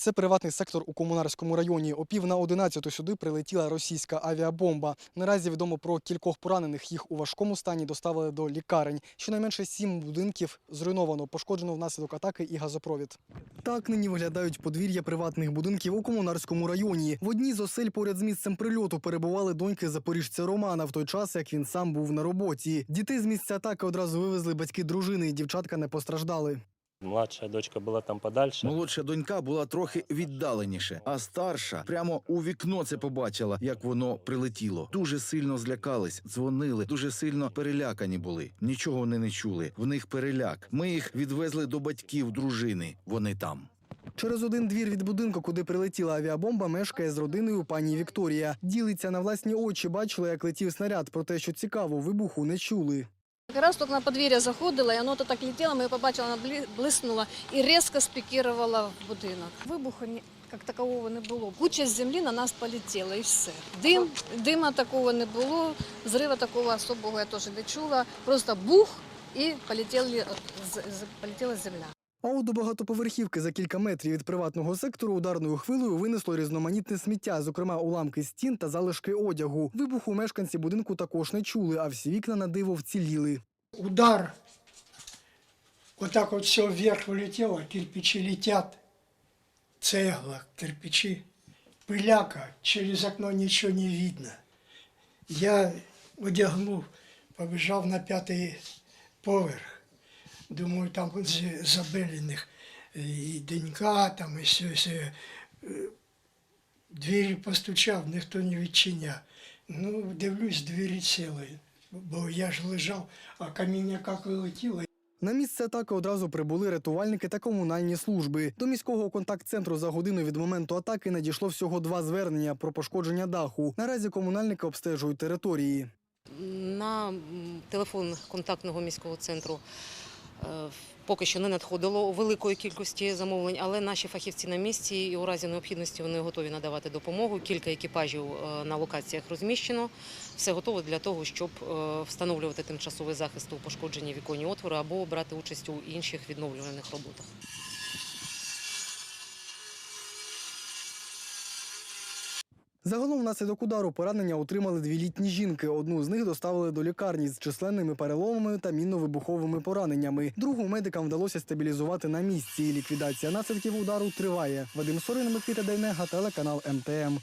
Це приватний сектор у комунарському районі. О пів на 11 сюди прилетіла російська авіабомба. Наразі відомо про кількох поранених. Їх у важкому стані доставили до лікарень. Щонайменше сім будинків зруйновано, пошкоджено внаслідок атаки і газопровід. Так нині виглядають подвір'я приватних будинків у комунарському районі. В одній з осель поряд з місцем прильоту перебували доньки запоріжця Романа в той час, як він сам був на роботі. Дітей з місця атаки одразу вивезли батьки дружини. Дівчатка не постраждали. Младша дочка була там подальше. Молодша донька була трохи віддаленіше, а старша прямо у вікно це побачила, як воно прилетіло. Дуже сильно злякались, дзвонили, дуже сильно перелякані були. Нічого вони не чули. В них переляк. Ми їх відвезли до батьків дружини. Вони там. Через один двір від будинку, куди прилетіла авіабомба, мешкає з родиною пані Вікторія. Ділиться на власні очі, бачила, як летів снаряд. Проте, що цікаво, вибуху не чули. Раз на подвір'я заходила, і воно то так летіло, ми побачили, вона блиснула і різко спікірувала в будинок. Вибуху як такового не було. Куча землі на нас полетіла і все. Дим, дима такого не було, зрива такого особого я теж не чула. Просто бух і з- полетіла земля. А от до багатоповерхівки за кілька метрів від приватного сектору ударною хвилею винесло різноманітне сміття, зокрема уламки стін та залишки одягу. Вибуху мешканці будинку також не чули, а всі вікна на диво вціліли. удар, вот так вот все вверх улетело, кирпичи летят, цегла, кирпичи, пыляка, через окно ничего не видно. Я одягнув, побежал на пятый поверх. Думаю, там з- забелених і денька, там і все, все. Е, Двері постучав, ніхто не відчиняв. Ну, дивлюсь, двері цілі, бо я ж лежав, а каміння як вилетіло, На місце атаки одразу прибули рятувальники та комунальні служби. До міського контакт-центру за годину від моменту атаки надійшло всього два звернення про пошкодження даху. Наразі комунальники обстежують території. На телефон контактного міського центру е, поки що не надходило великої кількості замовлень, але наші фахівці на місці і у разі необхідності вони готові надавати допомогу. Кілька екіпажів е, на локаціях розміщено. Все готово для того, щоб е, встановлювати тимчасовий захист у пошкодженні віконні отвори або брати участь у інших відновлювальних роботах. Загалом внаслідок удару поранення отримали дві літні жінки. Одну з них доставили до лікарні з численними переломами та мінно-вибуховими пораненнями. Другу медикам вдалося стабілізувати на місці. Ліквідація наслідків удару триває. Вадим Сорин, Микита Дейнега, телеканал МТМ.